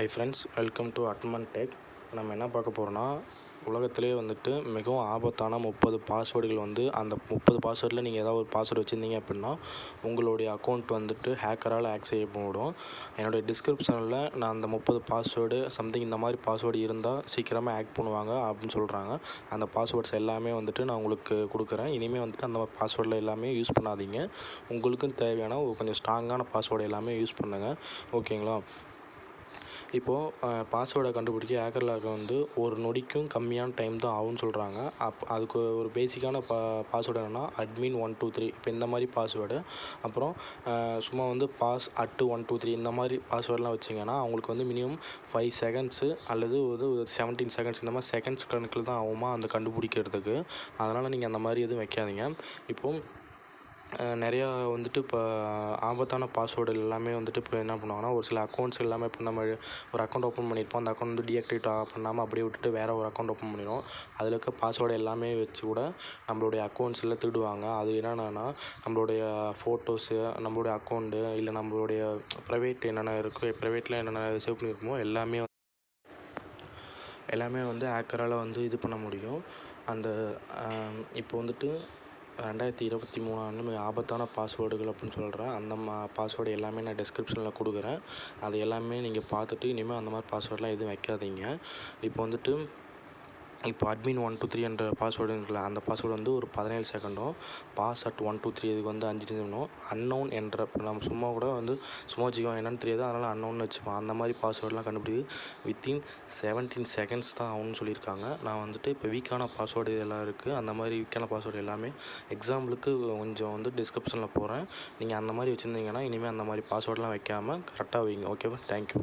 Hi friends welcome to admin tech நம்ம என்ன பார்க்க போகிறோன்னா உலகத்திலே வந்துட்டு மிகவும் ஆபத்தான முப்பது பாஸ்வேர்டுகள் வந்து அந்த முப்பது பாஸ்வேர்டில் நீங்கள் ஏதாவது ஒரு பாஸ்வேர்டு வச்சுருந்தீங்க அப்படின்னா உங்களுடைய அக்கௌண்ட் வந்துட்டு ஹேக்கரால் ஹேக் செய்யப்படும் என்னுடைய டிஸ்கிரிப்ஷனில் நான் அந்த முப்பது பாஸ்வேர்டு சம்திங் இந்த மாதிரி பாஸ்வேர்டு இருந்தால் சீக்கிரமாக ஹேக் பண்ணுவாங்க அப்படின்னு சொல்கிறாங்க அந்த பாஸ்வேர்ட்ஸ் எல்லாமே வந்துட்டு நான் உங்களுக்கு கொடுக்குறேன். இனிமேல் வந்துட்டு அந்த பாஸ்வேர்டில் எல்லாமே யூஸ் பண்ணாதீங்க. உங்களுக்கும் தேவையான ஒரு கொஞ்சம் ஸ்ட்ராங்கான பாஸ்வேர்டு எல்லாமே யூஸ் பண்ணுங்கள் ஓகேங்களா இப்போது பாஸ்வேர்டை கண்டுபிடிக்க ஹேக்கர் லாக் வந்து ஒரு நொடிக்கும் கம்மியான டைம் தான் ஆகும்னு சொல்கிறாங்க அப் அதுக்கு ஒரு பேசிக்கான பா பாஸ்வேர்டு என்னென்னா அட்மின் ஒன் டூ த்ரீ இப்போ இந்த மாதிரி பாஸ்வேர்டு அப்புறம் சும்மா வந்து pass at one two three இந்த மாதிரி பாஸ்வேர்டெலாம் வச்சிங்கன்னா அவங்களுக்கு வந்து மினிமம் ஃபைவ் செகண்ட்ஸு அல்லது வந்து ஒரு செவன்டீன் செகண்ட்ஸ் இந்த மாதிரி செகண்ட்ஸ் கணக்கில் தான் ஆகுமா? அந்த கண்டுபிடிக்கிறதுக்கு. அதனால் நீங்கள் அந்த மாதிரி எதுவும் வைக்காதீங்க. இப்போது நிறையா வந்துட்டு இப்போ ஆபத்தான பாஸ்வேர்டு எல்லாமே வந்துட்டு இப்போ என்ன பண்ணுவாங்கன்னா ஒரு சில அக்கௌண்ட்ஸ் எல்லாமே இப்போ நம்ம ஒரு அக்கௌண்ட் ஓப்பன் பண்ணியிருப்போம். அந்த அக்கௌண்ட் வந்து டீஆக்டிவேட் பண்ணாமல் அப்படியே விட்டுட்டு வேறு ஒரு அக்கௌண்ட் ஓப்பன் பண்ணிடுவோம் அதில் இருக்க பாஸ்வேர்டு எல்லாமே வச்சு கூட நம்மளுடைய அக்கௌண்ட்ஸில் திருடுவாங்க. அது என்னென்னா நம்மளுடைய ஃபோட்டோஸு நம்மளுடைய அக்கௌண்ட்டு இல்லை நம்மளுடைய ப்ரைவேட் என்னென்ன இருக்கோ ப்ரைவேட்டில் என்னென்ன சேவ் பண்ணியிருக்கோமோ எல்லாமே எல்லாமே வந்து ஹேக்கரால் வந்து இது பண்ண முடியும். அந்த இப்போ வந்துட்டு ரெண்டாயிரத்தி இருபத்தி மூணு ஆண்டு ஆபத்தான பாஸ்வேர்டுகள் அப்படின்னு சொல்கிறேன் அந்த மா பாஸ்வேர்டு எல்லாமே நான் டிஸ்கிரிப்ஷனில் கொடுக்குறேன். அது எல்லாமே நீங்கள் பார்த்துட்டு இனிமேல் அந்த மாதிரி பாஸ்வேர்டெலாம் எதுவும் வைக்காதீங்க. இப்போ வந்துட்டு இப்போ அட்மின் ஒன் டூ த்ரீ என்ற பாஸ்வேர்டு இருக்குல்ல அந்த பாஸ்வேர்டு வந்து ஒரு பதினேழு செகண்டும் pass at one two three இதுக்கு வந்து அஞ்சு நிமிஷம் அன்னோன் என்ற இப்போ நம்ம சும்மா கூட வந்து சும்மா வச்சுக்கோ என்னன்னு தெரியாது அதனால் அன்னோன்னு வச்சுப்போம். அந்த மாதிரி பாஸ்வேர்டெலாம் கண்டுபிடி வித்தின் செவன்டீன் செகண்ட்ஸ் தான் ஆகும்னு சொல்லியிருக்காங்க. நான் வந்துட்டு இப்போ வீக்கான பாஸ்வேர்டு இதெல்லாம் இருக்குது அந்த மாதிரி வீக்கான பாஸ்வேர்டு எல்லாமே எக்ஸாம்பிளுக்கு கொஞ்சம் வந்து டிஸ்கிரிப்ஷனில் போகிறேன் நீங்கள் அந்த மாதிரி வச்சுருந்தீங்கன்னா இனிமேல் அந்த மாதிரி பாஸ்வேர்டெலாம் வைக்காமல் கரெக்டாக வைங்க. ஓகேவா தேங்க்யூ